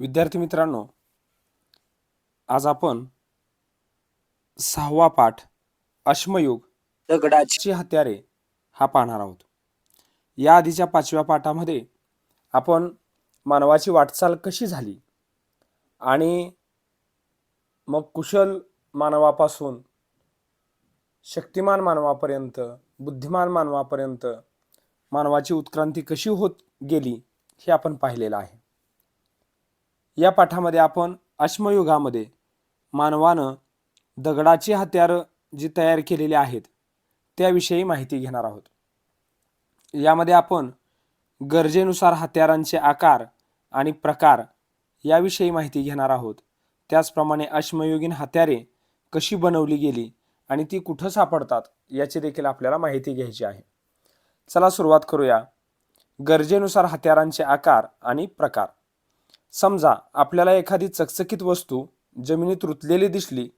विद्यार्थी मित्रांनो आज आपण सहावा पाठ अश्मयुग दगडाची हत्यारे हा पाहणार आहोत. या आधीच्या पाचव्या पाठामध्ये आपण मानवाची वाटचाल कशी झाली आणि मग कुशल मानवापासून शक्तिमान मानवापर्यंत बुद्धिमान मानवापर्यंत मानवाची उत्क्रांती कशी होत गेली हे आपण पाहिलेलं आहे. या पाठामध्ये आपण अश्मयुगामध्ये मानवानं दगडाची हत्यारं जी तयार केलेली आहेत त्याविषयी माहिती घेणार आहोत. यामध्ये आपण गरजेनुसार हत्यारांचे आकार आणि प्रकार याविषयी माहिती घेणार आहोत. त्याचप्रमाणे अश्मयुगीन हत्यारे कशी बनवली गेली आणि ती कुठं सापडतात याची देखील आपल्याला माहिती घ्यायची आहे. चला सुरुवात करूया. गरजेनुसार हत्यारांचे आकार आणि प्रकार. समजा आपल्याला एखादी चकचकीत वस्तू जमिनीत रुतलेली दिसली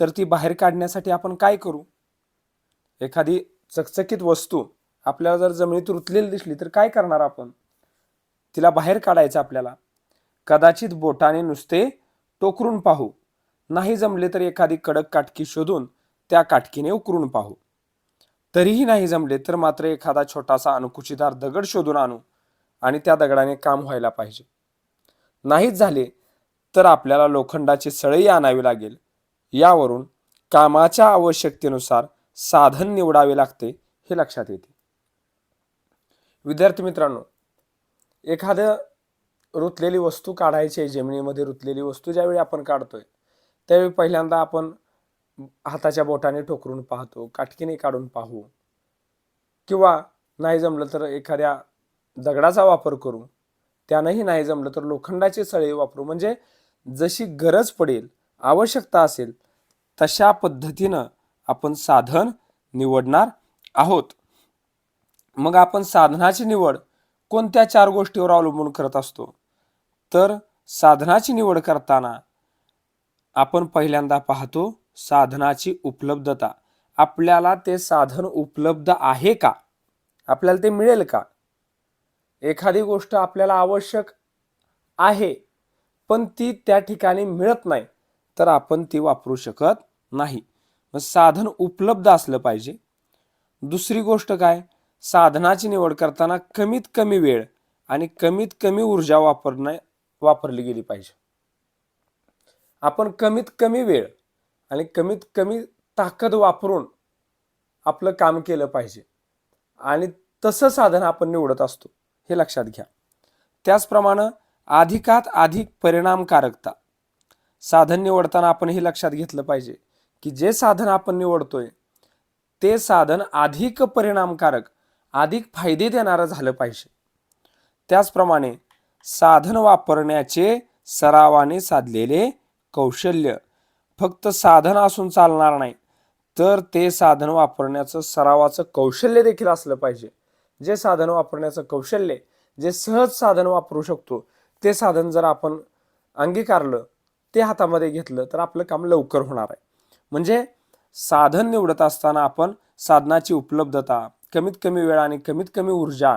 तर ती बाहेर काढण्यासाठी आपण काय करू? एखादी चकचकीत वस्तू आपल्याला जर जमिनीत रुतलेली दिसली तर काय करणार आपण? तिला बाहेर काढायचं आपल्याला. कदाचित बोटाने नुसते टोकरून पाहू. नाही जमले तर एखादी कडक काटकी शोधून त्या काटकीने उकरून पाहू. तरीही नाही जमले तर मात्र एखादा छोटासा अनुकुचीदार दगड शोधून आणू आणि त्या दगडाने काम व्हायला पाहिजे. नाहीच झाले तर आपल्याला लोखंडाची सळई आणावी लागेल. यावरून कामाच्या आवश्यकतेनुसार साधन निवडावे लागते हे लक्षात येते. विद्यार्थी मित्रांनो एखादं रुतलेली वस्तू काढायची आहे जमिनीमध्ये रुतलेली वस्तू ज्यावेळी आपण काढतोय त्यावेळी पहिल्यांदा आपण हाताच्या बोटाने ठोकरून पाहतो काटकीने काढून पाहू. किंवा नाही जमलं तर एखाद्या दगडाचा वापर करू. त्यानंही नाही जमलं तर लोखंडाची सळी वापरू. म्हणजे जशी गरज पडेल आवश्यकता असेल तशा पद्धतीनं आपण साधन निवडणार आहोत. मग आपण साधनाची निवड कोणत्या चार गोष्टीवर अवलंबून करत असतो? तर साधनाची निवड करताना आपण पहिल्यांदा पाहतो साधनाची उपलब्धता. आपल्याला ते साधन उपलब्ध आहे का? आपल्याला ते मिळेल का? एखादी गोष्ट आपल्याला आवश्यक आहे पण ती त्या ठिकाणी मिळत नाही तर आपण ती वापरू शकत नाही. मग साधन उपलब्ध असलं पाहिजे. दुसरी गोष्ट काय? साधनाची निवड करताना कमीत कमी वेळ आणि कमीत कमी ऊर्जा वापरणे वापरली गेली पाहिजे. आपण कमीत कमी वेळ आणि कमीत कमी ताकद वापरून आपलं काम केलं पाहिजे. आणि तसं साधन आपण निवडत असतो. हे लक्षात घ्या. त्याचप्रमाणे अधिकात अधिक परिणामकारकता. साधन निवडताना आपण हे लक्षात घेतलं पाहिजे की जे साधन आपण निवडतोय ते साधन अधिक परिणामकारक अधिक फायदे देणारं झालं पाहिजे. त्याचप्रमाणे साधन वापरण्याचे सरावाने साधलेले कौशल्य फक्त साधन असून चालणार नाही तर ते साधन वापरण्याचं सरावाचं कौशल्य देखील असलं पाहिजे. जे साधन वापरण्याचं कौशल्य जे सहज साधन वापरू शकतो ते साधन जर आपण अंगीकारलं ते हातामध्ये घेतलं तर आपलं काम लवकर होणार आहे. म्हणजे साधन निवडत असताना आपण साधनाची उपलब्धता कमीत कमी वेळ आणि कमीत कमी ऊर्जा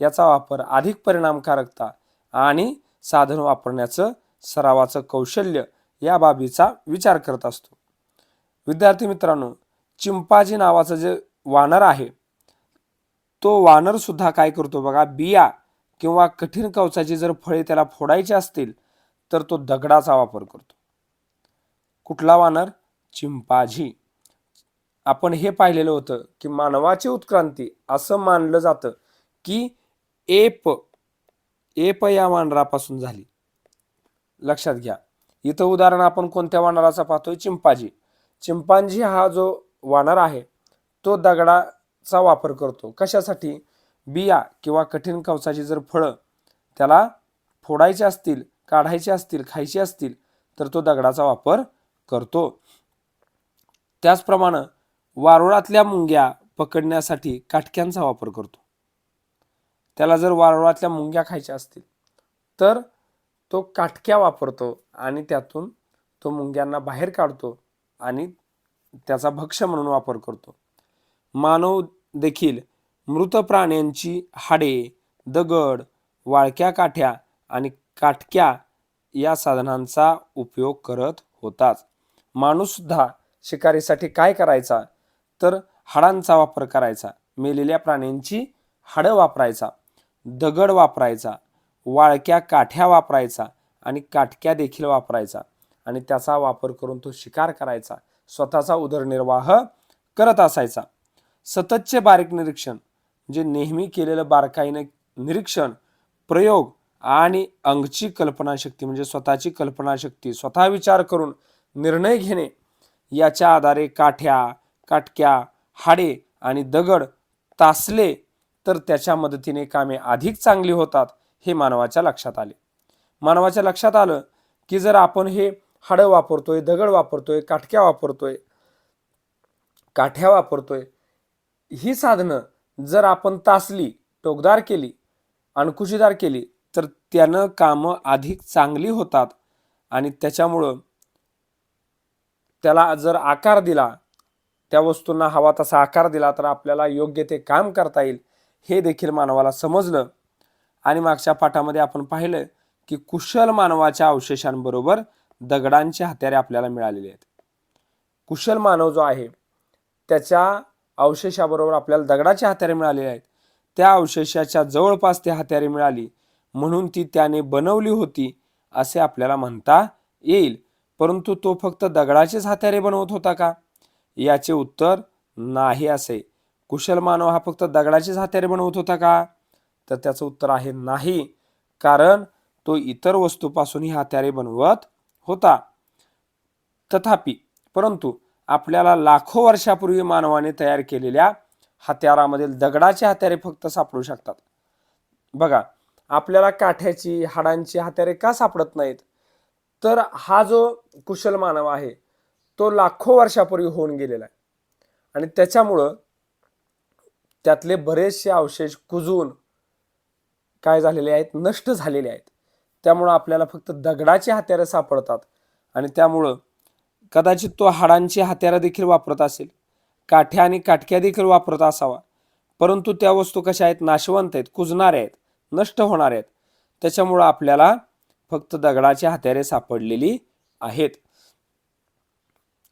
याचा वापर अधिक परिणामकारकता आणि साधन वापरण्याचं सरावाचं कौशल्य या बाबीचा विचार करत असतो. विद्यार्थी मित्रांनो चिंपाजी नावाचं जे वानर आहे तो वानर सुद्धा काय करतो बघा बिया किंवा कठीण कवचाची जर फळे त्याला फोडायची असतील तर तो दगडाचा वापर करतो. कुठला वानर? चिंपाझी. आपण हे पाहिलेलं होतं की मानवाची उत्क्रांती असं मानलं जातं की एप एप या वानरापासून झाली. लक्षात घ्या. इथं उदाहरण आपण कोणत्या वानराचा पाहतोय? चिंपाजी चिंपांजी हा जो वानर आहे तो दगडा चा वापर करतो. कशासाठी? बिया किंवा कठीण कवचाची जर फळं त्याला फोडायचे असतील काढायचे असतील खायचे असतील तर तो दगडाचा वापर करतो. त्याचप्रमाणे वारुळातल्या मुंग्या पकडण्यासाठी काटक्यांचा वापर करतो. त्याला जर वारुळातल्या मुंग्या खायच्या असतील तर तो काटक्या वापरतो आणि त्यातून तो मुंग्यांना बाहेर काढतो आणि त्याचा भक्ष म्हणून वापर करतो. मानव देखील मृत प्राण्यांची हाडे दगड वाळक्या काठ्या आणि काटक्या या साधनांचा उपयोग करत होताच. माणूससुद्धा शिकारीसाठी काय करायचा? तर हाडांचा वापर करायचा. मेलेल्या प्राण्यांची हाडं वापरायचा दगड वापरायचा वाळक्या काठ्या वापरायचा आणि काटक्या देखील वापरायचा आणि त्याचा वापर करून तो शिकार करायचा. स्वतःचा उदरनिर्वाह करत असायचा. सततचे बारीक निरीक्षण म्हणजे नेहमी केलेलं बारकाईने निरीक्षण प्रयोग आणि अंगची कल्पनाशक्ती म्हणजे स्वतःची कल्पनाशक्ती स्वतः विचार करून निर्णय घेणे याच्या आधारे काठ्या काटक्या हाडे आणि दगड तासले तर त्याच्या मदतीने कामे अधिक चांगली होतात हे मानवाच्या लक्षात आले. मानवाच्या लक्षात आलं की जर आपण हे हाडं वापरतोय दगड वापरतोय काटक्या वापरतोय काठ्या वापरतोय ही साधनं जर आपण तासली टोकदार केली अणकुशीदार केली तर त्यानं कामं अधिक चांगली होतात आणि त्याच्यामुळं त्याला जर आकार दिला त्या वस्तूंना हवा तसा आकार दिला तर आपल्याला योग्य ते काम करता येईल हे देखील मानवाला समजलं. आणि मागच्या पाठामध्ये आपण पाहिलं की कुशल मानवाच्या अवशेषांबरोबर दगडांचे हत्यारे आपल्याला मिळालेले आहेत. कुशल मानव जो आहे त्याच्या अवशेषाबरोबर आपल्याला दगडाची हत्यारे मिळालेली आहेत. त्या अवशेषाच्या जवळपास ती हत्यारे मिळाली म्हणून ती त्याने बनवली होती असे आपल्याला म्हणता येईल. परंतु तो फक्त दगडाचेच हत्यारे बनवत होता का? याचे उत्तर नाही असे. कुशल मानव हा फक्त दगडाचेच हत्यारे बनवत होता का? तर त्याचं उत्तर आहे नाही कारण तो इतर वस्तूपासूनही हत्यारे बनवत होता. तथापि परंतु आपल्याला लाखो वर्षापूर्वी मानवाने तयार केलेल्या हत्यारामधील दगडाचे हत्यारे फक्त सापडू शकतात. बघा आपल्याला काठ्याची हाडांची हत्यारे का सापडत नाहीत? तर हा जो कुशल मानव आहे तो लाखो वर्षापूर्वी होऊन गेलेला आहे. आणि त्याच्यामुळं त्यातले बरेचसे अवशेष कुजून काय झालेले आहेत? नष्ट झालेले आहेत. त्यामुळं आपल्याला फक्त दगडाचे हत्यारे सापडतात आणि त्यामुळं कदाचित तो हाडांची हत्यारं देखील वापरत असेल. काठ्या आणि काटक्या देखील वापरत असावा. परंतु त्या वस्तू कशा आहेत? नाशवंत आहेत कुजणाऱ्या आहेत नष्ट होणार आहेत. त्याच्यामुळं आपल्याला फक्त दगडाची हत्यारे सापडलेली आहेत.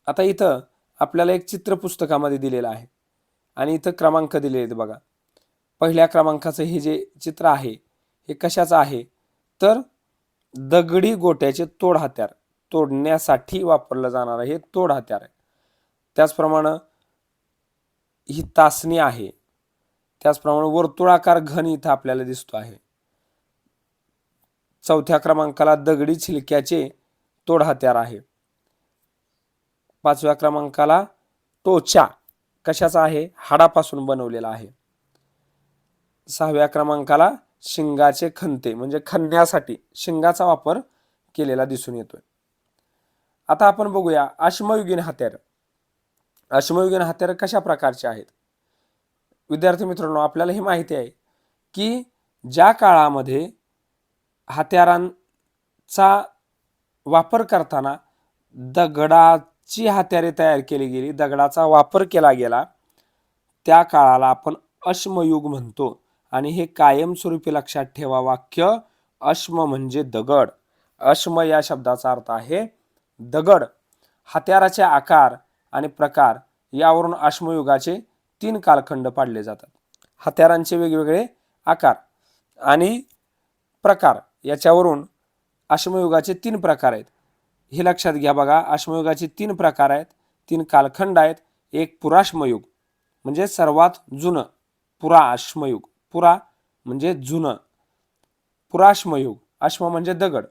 आता इथं आपल्याला एक चित्र पुस्तकामध्ये दिलेलं आहे. आणि इथं क्रमांक दिले आहेत बघा. पहिल्या क्रमांकाचं हे जे चित्र आहे हे कशाचं आहे? तर दगडी गोट्याचे तोड हत्यार. तोडण्यासाठी वापरलं जाणारं हे तोड हत्यार आहे. त्याचप्रमाणे ही तासणी आहे. त्याचप्रमाणे वर्तुळाकार घन इथं आपल्याला दिसतो आहे. चौथ्या क्रमांकाला दगडी छिलक्याचे तोड हत्यार आहे. पाचव्या क्रमांकाला टोचा कशाचा आहे? हाडापासून बनवलेला आहे. सहाव्या क्रमांकाला शिंगाचे खंते म्हणजे खणण्यासाठी शिंगाचा वापर केलेला दिसून येतोय. आता आपण बघूया अश्मयुगीन हत्यार. अश्मयुगीन हत्यार कशा प्रकारचे आहेत? विद्यार्थी मित्रांनो आपल्याला हे माहिती आहे की ज्या काळामध्ये हत्यारांचा वापर करताना दगडाची हत्यारे तयार केली गेली दगडाचा वापर केला गेला त्या काळाला आपण अश्मयुग म्हणतो. आणि हे कायमस्वरूपी लक्षात ठेवा वाक्य अश्म म्हणजे दगड. अश्म या शब्दाचा अर्थ आहे दगड हत्याराचे आकार आणि प्रकार यावरून अश्मयुगाचे तीन कालखंड पाडले जातात. हत्यारांचे वेगवेगळे आकार आणि प्रकार याच्यावरून अश्मयुगाचे तीन प्रकार आहेत. हे लक्षात घ्या बघा अश्मयुगाचे तीन प्रकार आहेत तीन कालखंड आहेत एक पुराश्मयुग म्हणजे सर्वात जुनं पुरा अश्मयुग पुरा म्हणजे जुनं. पुराश्मयुग अश्म म्हणजे दगड.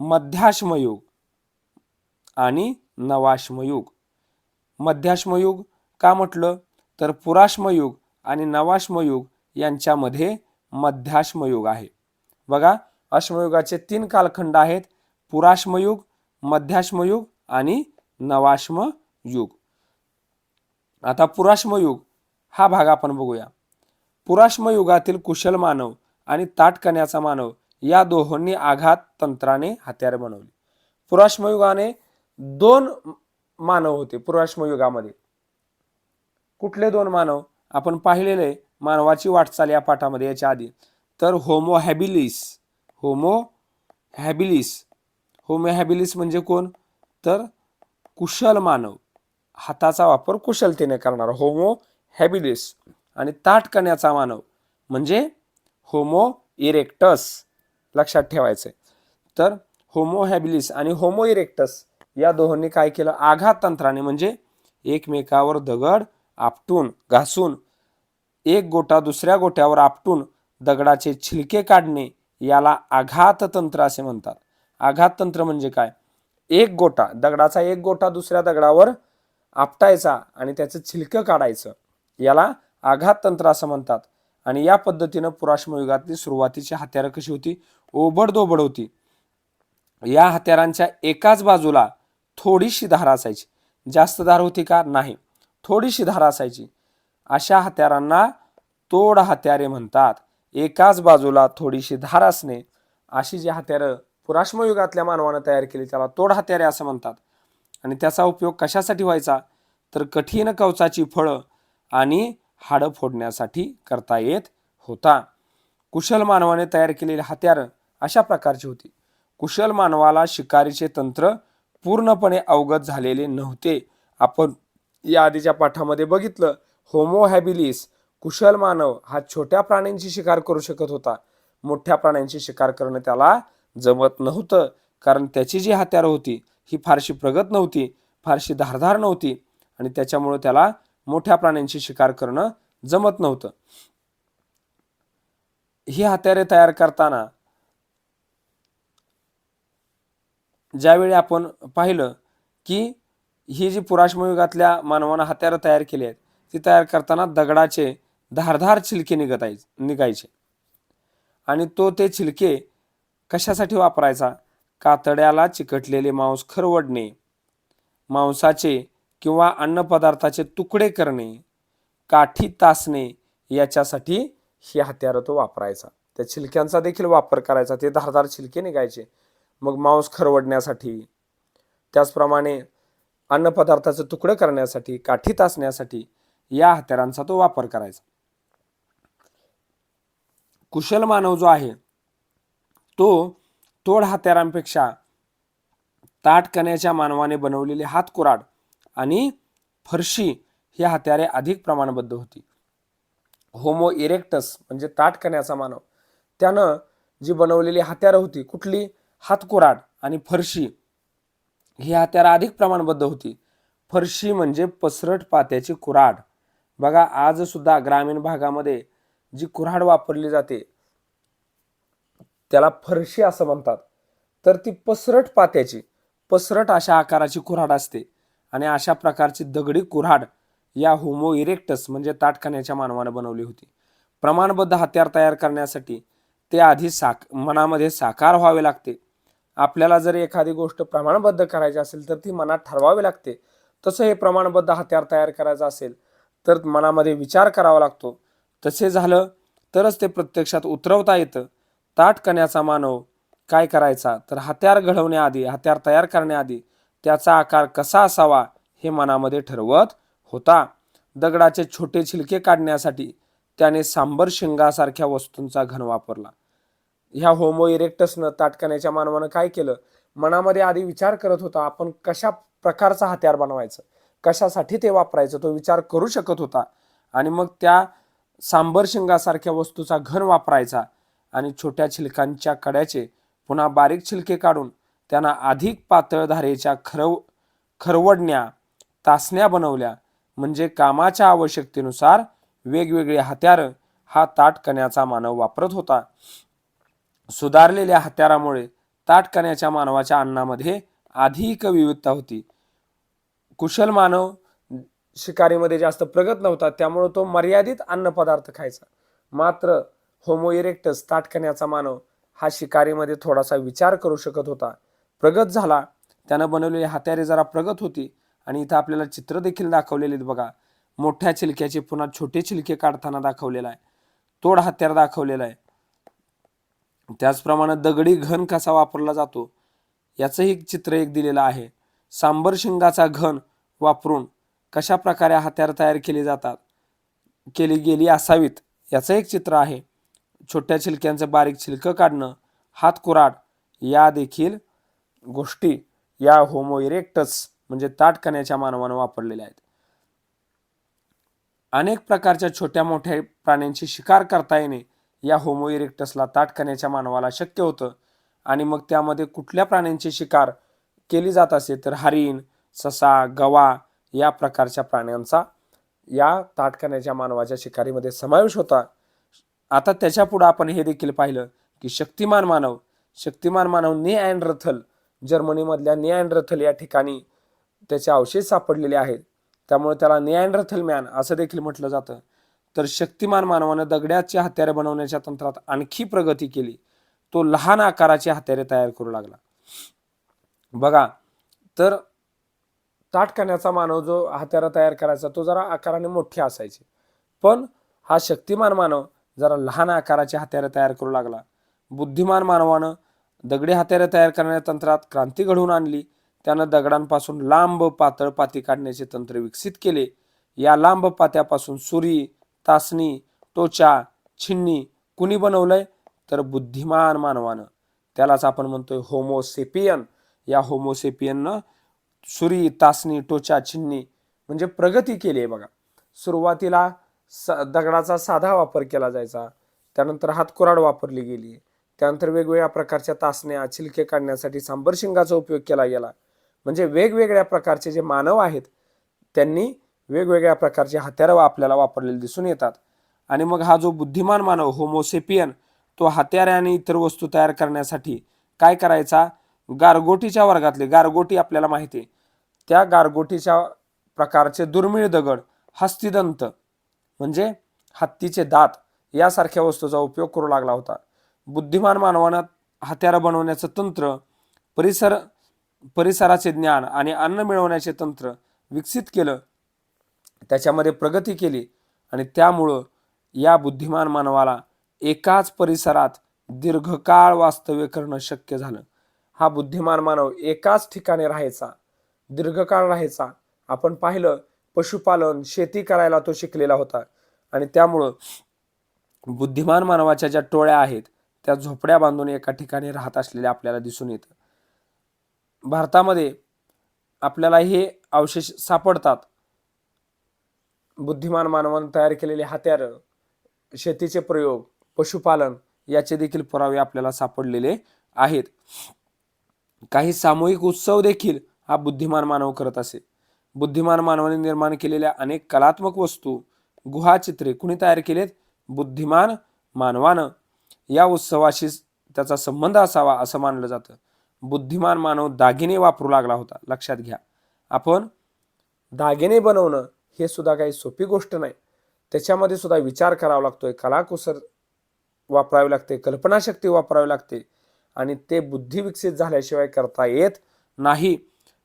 मध्याश्मयुग आणि नवाश्मयुग. मध्याश्मयुग का म्हटलं? तर पुराश्मयुग आणि नवाश्मयुग यांच्यामध्ये मध्याश्मयुग आहे. बघा अश्मयुगाचे तीन कालखंड आहेत पुराश्मयुग मध्याश्मयुग आणि नवाश्मयुग. आता पुराश्मयुग हा भाग आपण बघूया. पुराश्मयुगातील कुशल मानव आणि ताटकण्याचा मानव या दोहोंनी आघात तंत्राने हत्यारे बनवली. पुराश्मयुगाने दोन मानव होते पुराश्मयुगामध्ये कुठले दोन मानव? आपण पाहिलेले मानवाची वाटचाल या पाठामध्ये याच्या आधी. तर Homo habilis. Homo habilis. Homo habilis म्हणजे कोण? तर कुशल मानव. हाताचा वापर कुशलतेने करणारा होमो हॅबिलिस. आणि ताट करण्याचा मानव म्हणजे होमो इरेक्टस. लक्षात ठेवायचं तर होमो हॅबिलिस आणि होमो इरेक्टस या दोहोंनी काय केलं? आघात तंत्राने म्हणजे एकमेकावर दगड आपटून घासून एक गोटा दुसऱ्या गोट्यावर आपटून दगडाचे छिलके काढणे याला आघात तंत्र असे म्हणतात. आघात तंत्र म्हणजे काय? एक गोटा दगडाचा एक गोटा दुसऱ्या दगडावर आपटायचा आणि त्याचं छिलकं काढायचं. याला आघात तंत्र असं म्हणतात. आणि या पद्धतीनं पुराश्मयुगातली सुरुवातीची हत्यारं कशी होती? ओबडदोबड होती. या हत्यारांच्या एकाच बाजूला थोडीशी धार असायची. जास्त धार होती का? नाही. थोडीशी धार असायची. अशा हत्यारांना तोड हत्यारे म्हणतात. एकाच बाजूला थोडीशी धार असणे. अशी जी हत्यारं पुराश्मयुगातल्या मानवानं तयार केली त्याला तोड हत्यारे असं म्हणतात. आणि त्याचा उपयोग कशासाठी व्हायचा? तर कठीण कवचाची फळं आणि हाडं फोडण्यासाठी करता येत होता. कुशल मानवाने तयार केलेली हत्यारं अशा प्रकारची होती. कुशल मानवाला शिकारीचे तंत्र पूर्णपणे अवगत झालेले नव्हते. आपण या आधीच्या पाठामध्ये बघितलं होमो हॅबिलिस कुशल मानव हा छोट्या प्राण्यांची शिकार करू शकत होता. मोठ्या प्राण्यांची शिकार करणं त्याला जमत नव्हतं कारण त्याची जी हत्यारं होती ही फारशी प्रगत नव्हती फारशी धारधार नव्हती आणि त्याच्यामुळे त्याला मोठ्या प्राण्यांची शिकार करणं जमत नव्हतं. ही हत्यारे तयार करताना ज्यावेळी आपण पाहिलं की ही जी पुराश्मयुगातल्या मानवानं हत्यारं तयार केली आहेत ती तयार करताना दगडाचे धारधार छिलके निघत निघायचे. आणि तो ते छिलके कशासाठी वापरायचा? कातड्याला चिकटलेले मांस खरवडणे मांसाचे किंवा अन्नपदार्थाचे तुकडे करणे काठी तासणे याच्यासाठी ही हत्यारं तो वापरायचा. त्या छिलक्यांचा देखील वापर करायचा ते धारदार छिलके निघायचे. मग मांस खरवडण्यासाठी त्याचप्रमाणे अन्नपदार्थाचं तुकडं करण्यासाठी काठी तासण्यासाठी या हत्यारांचा तो वापर करायचा. कुशल मानव जो आहे तो तोड हत्यारांपेक्षा ताटकण्याच्या मानवाने बनवलेले हातकुराड आणि फरशी ही हत्यारे अधिक प्रमाणबद्ध होती. होमो इरेक्टस म्हणजे ताट कण्याचा मानव. त्यानं जी बनवलेली हत्यारं होती कुठली? हातकुराड आणि फरशी ही हत्यारं अधिक प्रमाणबद्ध होती. फरशी म्हणजे पसरट पात्याची कुऱ्हाड. बघा आज सुद्धा ग्रामीण भागामध्ये जी कुऱ्हाड वापरली जाते त्याला फरशी असं म्हणतात. तर ती पसरट पात्याची पसरट अशा आकाराची कुऱ्हाड असते आणि अशा प्रकारची दगडी कुऱ्हाड या होमो इरेक्टस म्हणजे ताटखान्याच्या मानवाने बनवली होती. प्रमाणबद्ध हत्यार तयार करण्यासाठी ते आधी साक मनामध्ये साकार व्हावे लागते. आपल्याला जर एखादी गोष्ट प्रमाणबद्ध करायची असेल तर ती मनात ठरवावी लागते. तसं हे प्रमाणबद्ध हत्यार तयार करायचं असेल तर मनामध्ये विचार करावा लागतो. तसे झालं तरच ते प्रत्यक्षात उतरवता येतं. ताटकण्याचा मानव काय करायचा? तर हत्यार घडवण्याआधी हत्यार तयार करण्याआधी त्याचा आकार कसा असावा हे मनामध्ये ठरवत होता. दगडाचे छोटे छिलके काढण्यासाठी त्याने सांबर शिंगासारख्या वस्तूंचा घन वापरला. ह्या होमो इरेक्टसनं ताटकण्याच्या मानवानं काय केलं? मनामध्ये आधी विचार करत होता आपण कशा प्रकारचा हत्यार बनवायचं? कशासाठी ते वापरायचं? तो विचार करू शकत होता. आणि मग त्या सांबर शिंगासारख्या वस्तूचा घन वापरायचा आणि छोट्या छिलकांच्या कड्याचे पुन्हा बारीक छिलके काढून त्यांना अधिक पातळ धारेच्या खरव खरवडण्या तासण्या बनवल्या. म्हणजे कामाच्या आवश्यकतेनुसार वेगवेगळे हत्यारं हा ताटकण्याचा मानव वापरत होता. सुधारलेल्या हत्यारामुळे ताटकण्याच्या मानवाच्या अन्नामध्ये अधिक विविधता होती. कुशल मानव शिकारीमध्ये जास्त प्रगत नव्हता त्यामुळे तो मर्यादित अन्नपदार्थ खायचा. मात्र होमो इरेक्टस ताटकण्याचा मानव हा शिकारीमध्ये थोडासा विचार करू शकत होता. प्रगत झाला. त्यानं बनवलेली हत्यारे जरा प्रगत होती आणि इथं आपल्याला चित्र देखील दाखवलेले आहेत बघा. मोठ्या चिलक्याचे पुन्हा छोटे चिलके काढताना दाखवलेला आहे. तोड हत्यार दाखवलेला आहे. त्याचप्रमाणे दगडी घन कसा वापरला जातो याचंही चित्र एक दिलेलं आहे. सांबर शिंगाचा घन वापरून कशा प्रकारे हत्यार तयार केली जातात केली गेली असावीत याचं एक चित्र आहे. छोट्या छिलक्यांचं बारीक छिलकं काढणं हात कुराड या देखील गोष्टी या होमो इरेक्टस म्हणजे ताटकण्याच्या मानवानं वापरलेल्या आहेत. अनेक प्रकारच्या छोट्या मोठ्या प्राण्यांची शिकार करता येणे या होमो इरेक्टसला ताटकण्याच्या मानवाला शक्य होतं. आणि मग त्यामध्ये कुठल्या प्राण्यांची शिकार केली जात असे तर हरिण ससा गवा या प्रकारच्या प्राण्यांचा या ताटकण्याच्या मानवाच्या शिकारीमध्ये समावेश होता. आता त्याच्यापुढं आपण हे देखील पाहिलं की शक्तिमान मानव शक्तिमान मानव ने अँड रथल जर्मनीमधल्या ने अँड रथल या ठिकाणी त्याचे अवशेष सापडलेले आहेत. त्यामुळे त्याला ने अँड रथल मॅन असं देखील म्हटलं जातं. तर शक्तिमान मानवानं दगड्याचे हत्यारे बनवण्याच्या तंत्रात आणखी प्रगती केली. तो लहान आकाराचे हत्यारे तयार करू लागला. बघा तर ताटकण्याचा मानव जो हत्यारं तयार करायचा तो जरा आकाराने मोठे असायचे. पण हा शक्तिमान मानव जरा लहान आकाराचे हत्यारे तयार करू लागला. बुद्धिमान मानवानं दगडी हत्यारे तयार करण्याच्या तंत्रात क्रांती घडवून आणली. त्यानं दगडांपासून लांब पातळ पाती काढण्याचे तंत्र विकसित केले. या लांब पात्यापासून सुरी तासनी टोचा छिन्नी कुणी बनवलंय? तर बुद्धिमान मानवानं. त्यालाच आपण म्हणतोय होमोसेपियन या होमोसेपियननं सुरी तासनी टोचा छिन्नी म्हणजे प्रगती केली आहे बघा. सुरुवातीला स दगडाचा साधा वापर केला जायचा. त्यानंतर हातकुराड वापरली गेली. त्यानंतर वेगवेगळ्या प्रकारच्या तासण्या छिलके काढण्यासाठी सांबर शिंगाचा उपयोग केला गेला. म्हणजे वेगवेगळ्या प्रकारचे जे मानव आहेत त्यांनी वेगवेगळ्या प्रकारचे हत्यारं आपल्याला वापरलेले दिसून येतात. आणि मग हा जो बुद्धिमान मानव होमोसेपियन तो हत्यारे आणि इतर वस्तू तयार करण्यासाठी काय करायचा? गारगोटीच्या वर्गातले गारगोटी आपल्याला माहिती आहे. त्या गारगोटीच्या प्रकारचे दुर्मिळ दगड हस्तिदंत म्हणजे हत्तीचे दात यासारख्या वस्तूचा उपयोग करू लागला होता. बुद्धिमान मानवानं हत्यारं बनवण्याचं तंत्र परिसर परिसराचे ज्ञान आणि अन्न मिळवण्याचे तंत्र विकसित केलं. त्याच्यामध्ये प्रगती केली आणि त्यामुळं या बुद्धिमान मानवाला एकाच परिसरात दीर्घकाळ वास्तव्य करणं शक्य झालं. हा बुद्धिमान मानव एकाच ठिकाणी राहायचा दीर्घकाळ राहायचा. आपण पाहिलं पशुपालन शेती करायला तो शिकलेला होता. आणि त्यामुळं बुद्धिमान मानवाच्या ज्या टोळ्या आहेत त्या झोपड्या बांधून एका ठिकाणी राहत असलेल्या आपल्याला दिसून येतं. भारतामध्ये आपल्याला हे अवशेष सापडतात. बुद्धिमान मानवानं तयार केलेले हत्यारं शेतीचे प्रयोग पशुपालन याचे देखील पुरावे आपल्याला सापडलेले आहेत. काही सामूहिक उत्सव देखील हा बुद्धिमान मानव करत असे. बुद्धिमान मानवाने निर्माण केलेल्या अनेक कलात्मक वस्तू गुहाचित्रे कुणी तयार केलेत? बुद्धिमान मानवानं. या उत्सवाशी त्याचा संबंध असावा असं मानलं जातं. बुद्धिमान मानव दागिने वापरू लागला होता. लक्षात घ्या. आपण दागिने बनवणं हे सुद्धा काही सोपी गोष्ट नाही. त्याच्यामध्ये सुद्धा विचार करावा लागतो आहे कलाकुसर वापरावी लागते कल्पनाशक्ती वापरावी लागते आणि ते बुद्धी विकसित झाल्याशिवाय करता येत नाही.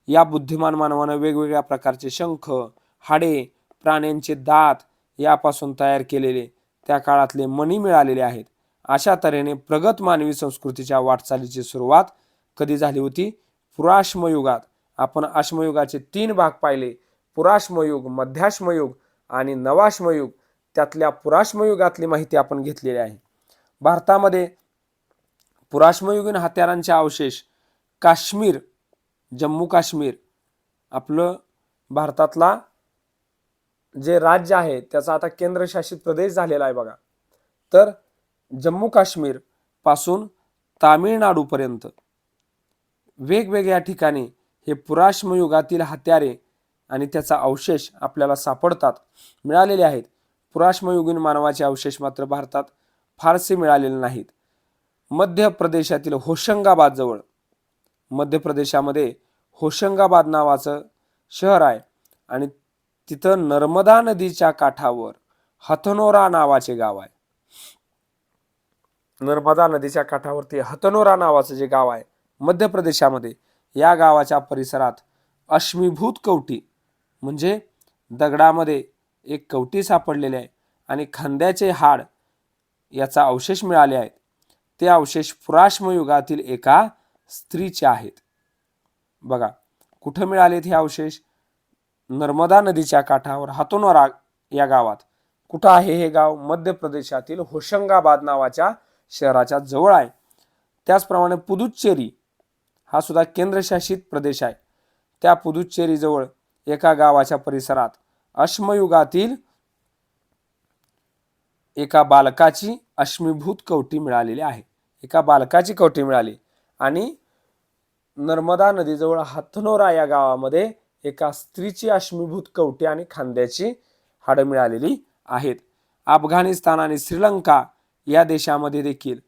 या बुद्धिमान मानवानं वेगवेगळ्या प्रकारचे शंख हाडे प्राण्यांचे दात यापासून तयार केलेले त्या काळातले मणी मिळालेले आहेत. अशा तऱ्हेने प्रगत मानवी संस्कृतीच्या वाटचालीची सुरुवात कधी झाली होती? पुराश्मयुगात. आपण अश्मयुगाचे तीन भाग पाहिले. पुराश्मयुग मध्याश्मयुग आणि नवाश्मयुग त्यातल्या पुराश्मयुगातली माहिती आपण घेतलेली आहे. भारतामध्ये पुराश्मयुगीन हत्यारांचे अवशेष काश्मीर जम्मू काश्मीर आपलं भारतातला जे राज्य आहे त्याचा आता केंद्रशासित प्रदेश झालेला आहे बघा. तर जम्मू काश्मीरपासून तामिळनाडूपर्यंत वेगवेगळ्या ठिकाणी हे पुराश्मयुगातील हत्यारे आणि त्याचा अवशेष आपल्याला सापडतात मिळालेले आहेत. पुराश्मयुगीन मानवाचे अवशेष मात्र भारतात फारसे मिळालेले नाहीत. मध्य प्रदेशातील होशंगाबादजवळ मध्य प्रदेशामध्ये होशंगाबाद नावाचं शहर आहे आणि तिथं नर्मदा नदीच्या काठावर हथनोरा नावाचे गाव आहे. नर्मदा नदीच्या काठावरती हतनोरा नावाचं जे गाव आहे मध्य प्रदेशामध्ये या गावाच्या परिसरात अश्मीभूत कवटी म्हणजे दगडामध्ये एक कवटी सापडलेली आहे आणि खांद्याचे हाड याचा अवशेष मिळाले आहेत. ते अवशेष पुराश्मयुगातील एका स्त्रीचे आहेत. बघा कुठं मिळालेत हे अवशेष? नर्मदा नदीच्या काठावर हातोनोरा या गावात. कुठं आहे हे गाव? मध्य प्रदेशातील होशंगाबाद नावाच्या शहराच्या जवळ आहे. त्याचप्रमाणे पुदुच्चेरी हा सुद्धा केंद्रशासित प्रदेश आहे. त्या पुदुच्चेरीजवळ एका गावाच्या परिसरात. अश्मयुगातील एका बालकाची अश्मीभूत कवटी मिळालेली आहे. एका बालकाची कवटी मिळाली आणि नर्मदा नदीजवळ हाथनोरा या गावामध्ये एका स्त्रीची अश्मीभूत कवटी आणि खांद्याची हाडं मिळालेली आहेत. अफगाणिस्तान आणि श्रीलंका या देशामध्ये देखील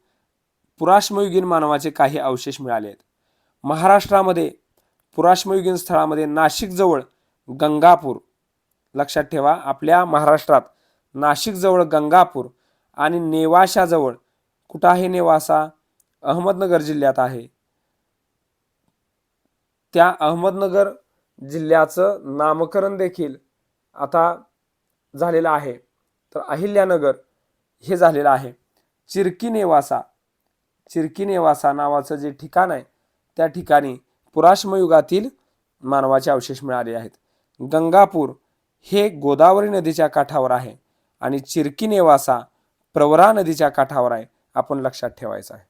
पुराश्मयुगीन मानवाचे काही अवशेष मिळाले आहेत. महाराष्ट्रामध्ये पुराश्मयुगीन स्थळामध्ये नाशिकजवळ गंगापूर. लक्षात ठेवा आपल्या महाराष्ट्रात नाशिकजवळ गंगापूर आणि नेवाशाजवळ कुठं आहे नेवासा अहमदनगर जिल्ह्यात आहे. त्या अहमदनगर जिल्ह्याचं नामकरण देखील आता झालेलं आहे. तर अहिल्यानगर हे झालेलं आहे. चिरकी नेवासा. चिरकी नेवासा नावाचं जे ठिकाण आहे त्या ठिकाणी पुराश्मयुगातील मानवाचे अवशेष मिळाले आहेत. गंगापूर हे गोदावरी नदीच्या काठावर आहे आणि चिरकी नेवासा प्रवरा नदीच्या काठावर आहे आपण लक्षात ठेवायचं आहे.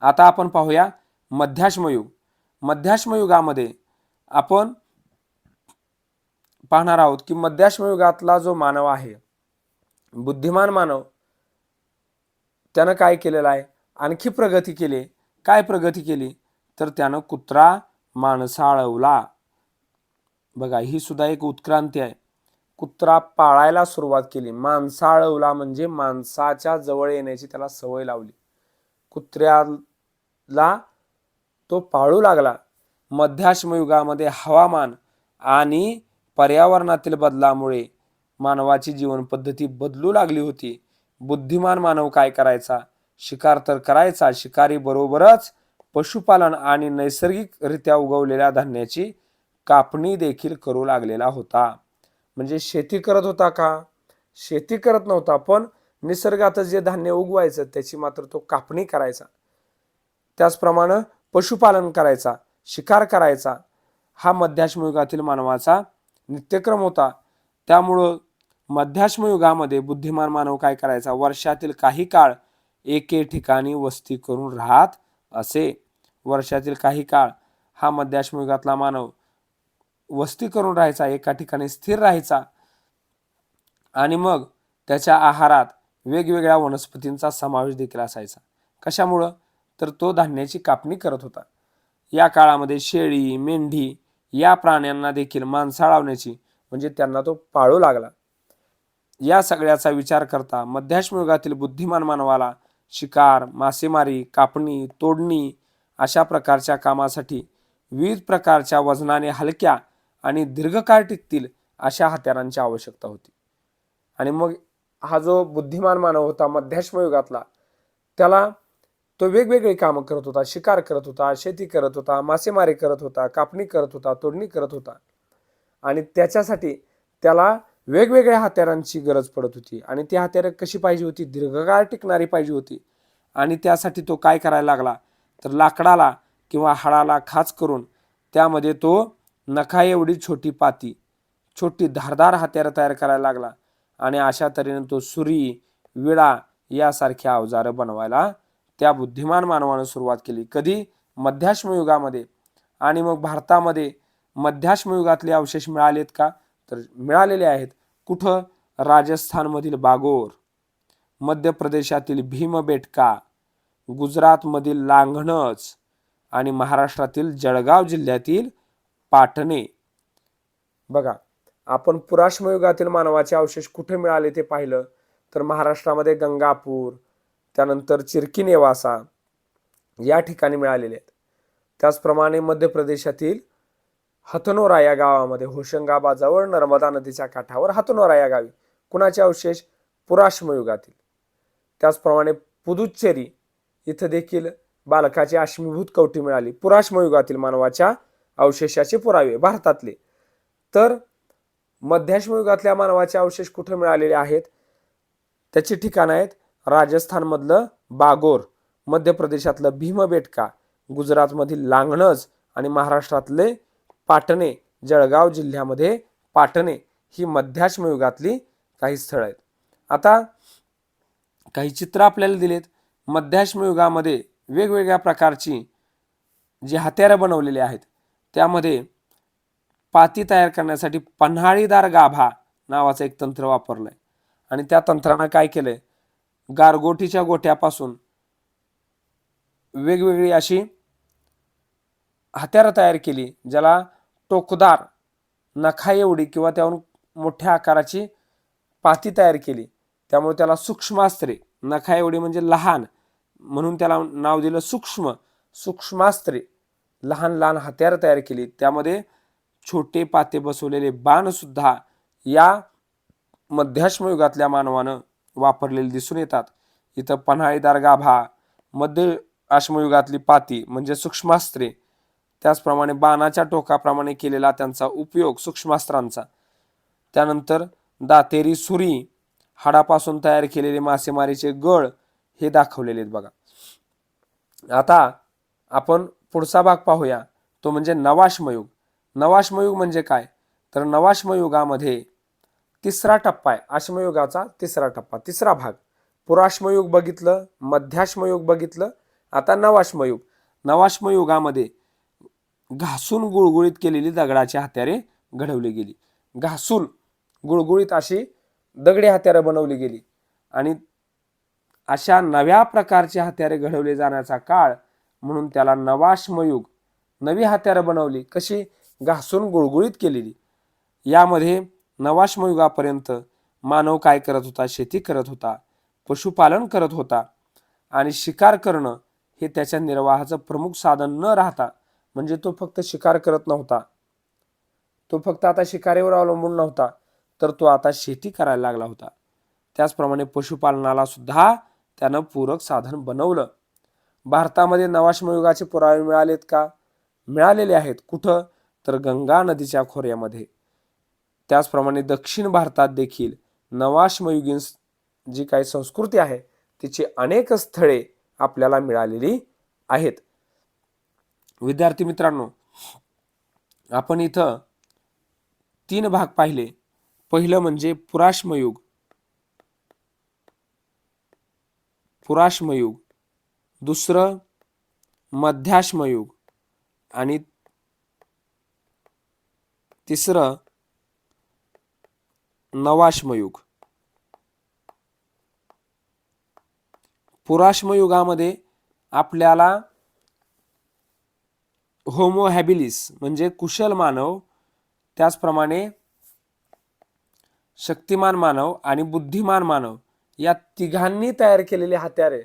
आता आपण पाहूया मध्याश्मयुग मध्याश्मयुगामध्ये आपण पाहणार आहोत की मध्याश्मयुगातला जो मानव आहे बुद्धिमान मानव त्यानं काय केलेलं आहे? आणखी प्रगती केली. काय प्रगती केली? तर त्यानं कुत्रा माणसाळवला. बघा ही सुद्धा एक उत्क्रांती आहे. कुत्रा पाळायला सुरुवात केली. माणसाळवला म्हणजे माणसाच्या जवळ येण्याची त्याला सवय लावली. कुत्र्याला तो पाळू लागला. मध्याश्मयुगामध्ये हवामान आणि पर्यावरणातील बदलामुळे मानवाची जीवनपद्धती बदलू लागली होती. बुद्धिमान मानव काय करायचा? शिकार तर करायचा. शिकारी बरोबरच पशुपालन आणि नैसर्गिकरित्या उगवलेल्या धान्याची कापणी देखील करू लागलेला होता. म्हणजे शेती करत होता का? शेती करत नव्हता पण निसर्गातच जे धान्य उगवायचं त्याची मात्र तो कापणी करायचा. त्याचप्रमाणे पशुपालन करायचा शिकार करायचा. हा मध्याश्मयुगातील मानवाचा नित्यक्रम होता. त्यामुळं मध्याश्मयुगामध्ये बुद्धिमान मानव काय करायचा? वर्षातील काही काळ एके ठिकाणी वस्ती करून राहत असे. वर्षातील काही काळ हा मध्याश्मयुगातला मानव वस्ती करून राहायचा एका ठिकाणी स्थिर राहायचा. आणि मग त्याच्या आहारात वेगवेगळ्या वनस्पतींचा समावेश देखील असायचा. कशामुळं? तर तो धान्याची कापणी करत होता. या काळामध्ये शेळी मेंढी या प्राण्यांना देखील माणसाळवण्याची म्हणजे त्यांना तो पाळू लागला. या सगळ्याचा विचार करता मध्याश्मयुगातील बुद्धिमान मानवाला शिकार मासेमारी कापणी तोडणी अशा प्रकारच्या कामासाठी विविध प्रकारच्या वजनाने हलक्या आणि दीर्घकाळ टिकतील अशा हत्यारांची आवश्यकता होती. आणि मग हा जो बुद्धिमान मानव होता मध्याश्म युगातला त्याला तो वेगवेगळी कामं करत होता शिकार करत होता शेती करत होता मासेमारी करत होता कापणी करत होता तोडणी करत होता. आणि त्याच्यासाठी त्याला वेगवेगळ्या हत्यारांची गरज पडत होती आणि ती हत्यारं कशी पाहिजे होती? दीर्घकाळ टिकणारी पाहिजे होती. आणि त्यासाठी तो काय करायला लागला? तर लाकडाला किंवा हाडाला खाच करून त्यामध्ये तो नखा एवढी छोटी पाती छोटी धारदार हत्यारं तयार करायला लागला आणि अशा तऱ्हेने तो सुरी विळा यासारख्या अवजारं बनवायला त्या बुद्धिमान मानवानं सुरुवात केली. कधी? मध्याश्मयुगामध्ये आणि मग भारतामध्ये मध्याश्मयुगातले अवशेष मिळालेत का? तर मिळालेले आहेत. कुठं? राजस्थानमधील बागोर मध्य प्रदेशातील भीमबेटका गुजरातमधील लांघणच आणि महाराष्ट्रातील जळगाव जिल्ह्यातील पाठणे. बघा आपण पुराश्मयुगातील मानवाचे अवशेष कुठे मिळाले ते पाहिलं? तर महाराष्ट्रामध्ये गंगापूर त्यानंतर चिरकी नेवासा या ठिकाणी मिळालेले आहेत. त्याचप्रमाणे मध्य प्रदेशातील हथनोरा या गावामध्ये होशंगाबादजवळ नर्मदा नदीच्या काठावर हतनोरा या गावी कुणाचे अवशेष? पुराश्मयुगातील त्याचप्रमाणे पुदुच्चेरी इथं देखील बालकाची अश्मीभूत कवटी मिळाली. पुराश्मयुगातील मानवाच्या अवशेषाचे पुरावे भारतातले. तर मध्याश्मयुगातल्या मानवाचे अवशेष कुठे मिळालेले आहेत? त्याची ठिकाणं आहेत राजस्थानमधलं बागोर मध्य प्रदेशातलं भीमबेटका गुजरातमधील लांगणज आणि महाराष्ट्रातले पाटणे जळगाव जिल्ह्यामध्ये पाटणे ही मध्याश्मयुगातली काही स्थळं आहेत. आता काही चित्र आपल्याला दिलेत. मध्याश्मयुगामध्ये वेगवेगळ्या प्रकारची जी हत्यारं बनवलेली आहेत त्यामध्ये पाती तयार करण्यासाठी पन्हाळीदार गाभा नावाचं एक तंत्र वापरलं आहे आणि त्या तंत्रानं काय केलं आहे गारगोटीच्या गोट्यापासून वेगवेगळी अशी हत्यारं तयार केली ज्याला टोकदार नखा एवढी किंवा त्याहून मोठ्या आकाराची पाती तयार केली. त्यामुळे त्याला सूक्ष्मास्त्रे नखा एवढी म्हणजे लहान म्हणून त्याला नाव दिलं सूक्ष्म सूक्ष्मास्त्रे. लहान लहान हत्यारं तयार केली. त्यामध्ये छोटे पाते बसवलेले बाणसुद्धा या मध्याश्मयुगातल्या मानवानं वापरलेले दिसून येतात. इथं पन्हाळीदार गाभा मध्य अश्मयुगातली पाती म्हणजे सूक्ष्मास्त्रे त्याचप्रमाणे बाणाच्या टोकाप्रमाणे केलेला त्यांचा उपयोग सूक्ष्मास्त्रांचा. त्यानंतर दातेरी सुरी हाडापासून तयार केलेले मासेमारीचे गळ हे दाखवलेले आहेत बघा. आता आपण पुढचा भाग पाहूया. तो म्हणजे नवाश्मयुग. नवाश्मयुग म्हणजे काय? तर नवाश्मयुगामध्ये तिसरा टप्पा आहे. आश्मयुगाचा तिसरा टप्पा तिसरा भाग. पुराश्मयुग बघितलं मध्याश्मयुग बघितलं आता नवाश्मयुग. नवाश्मयुगामध्ये घासून गुळगुळीत केलेली दगडाची हत्यारे घडवली गेली. घासून गुळगुळीत अशी दगडी हत्यारं बनवली गेली. आणि अशा नव्या प्रकारची हत्यारे घडवले जाण्याचा काळ म्हणून त्याला नवाश्मयुग नवी हत्यारं बनवली कशी घासून गुळगुळीत केलेली. यामध्ये नवाश्मयुगापर्यंत मानव काय करत होता शेती करत होता पशुपालन करत होता आणि शिकार करणं हे त्याच्या निर्वाहाचं प्रमुख साधन न राहता म्हणजे तो फक्त शिकार करत नव्हता. तो फक्त आता शिकारीवर अवलंबून नव्हता तर तो आता शेती करायला लागला होता. त्याचप्रमाणे पशुपालनाला सुद्धा त्यानं पूरक साधन बनवलं. भारतामध्ये नवाश्मयुगाचे पुरावे मिळालेत का? मिळालेले आहेत. कुठं? तर गंगा नदीच्या खोऱ्यामध्ये. त्याचप्रमाणे दक्षिण भारतात देखील नवाश्मयुगीन जी काही संस्कृती आहे तिची अनेक स्थळे आपल्याला मिळालेली आहेत. विद्यार्थी मित्रांनो आपण इथं तीन भाग पाहिले. पहिलं म्हणजे पुराश्मयुग पुराश्मयुग दुसरं मध्याश्मयुग. आणि तिसरं नवाश्मयुग. पुराश्मयुगामध्ये आपल्याला होमोहॅबिलिस म्हणजे कुशल मानव त्याचप्रमाणे शक्तिमान मानव आणि बुद्धिमान मानव या तिघांनी तयार केलेली हत्यारे.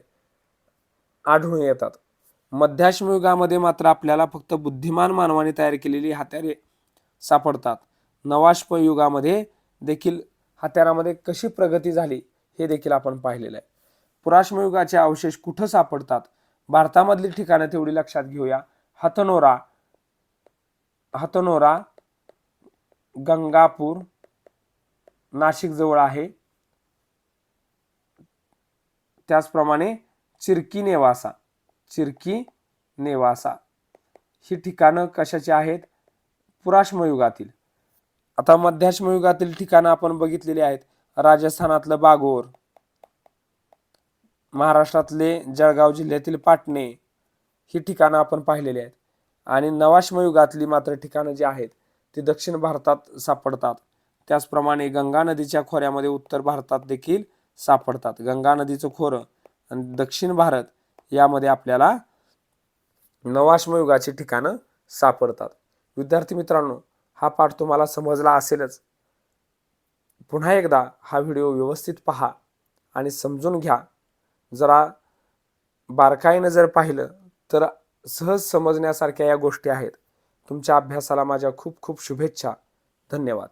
आढळून येतात. मध्याश्मयुगामध्ये मात्र आपल्याला फक्त बुद्धिमान मानवाने तयार केलेली हत्यारे सापडतात. नवाश्मयुगामध्ये देखील हत्यारामध्ये कशी प्रगती झाली हे देखील आपण पाहिलेलं आहे. पुराश्मयुगाचे अवशेष कुठं सापडतात? भारतामधली ठिकाणं तेवढी लक्षात घेऊया. हतनोरा हतनोरा गंगापूर नाशिक जवळ आहे. त्याचप्रमाणे चिरकी नेवासा. चिरकी नेवासा. ही ठिकाणं कशाची आहेत? पुराश्मयुगातील आता मध्याश्मयुगातील ठिकाणं आपण बघितलेली आहेत. राजस्थानातलं बागोर. महाराष्ट्रातले जळगाव जिल्ह्यातील पाटणे. ही ठिकाणं आपण पाहिलेली आहेत. आणि नवाश्मयुगातली मात्र ठिकाणं जी आहेत ती दक्षिण भारतात सापडतात. त्याचप्रमाणे गंगा नदीच्या खोऱ्यामध्ये उत्तर भारतात देखील सापडतात. गंगा नदीचं खोरं. आणि दक्षिण भारत यामध्ये आपल्याला नवाश्मयुगाची ठिकाणं सापडतात. विद्यार्थी मित्रांनो हा पाठ तुम्हाला समजला असेलच. पुन्हा एकदा हा व्हिडिओ व्यवस्थित पहा आणि समजून घ्या. जरा बारकाईनं जर पाहिलं तर सहज समजण्यासारख्या या गोष्टी आहेत. तुमच्या अभ्यासाला माझ्या खूप खूप शुभेच्छा. धन्यवाद.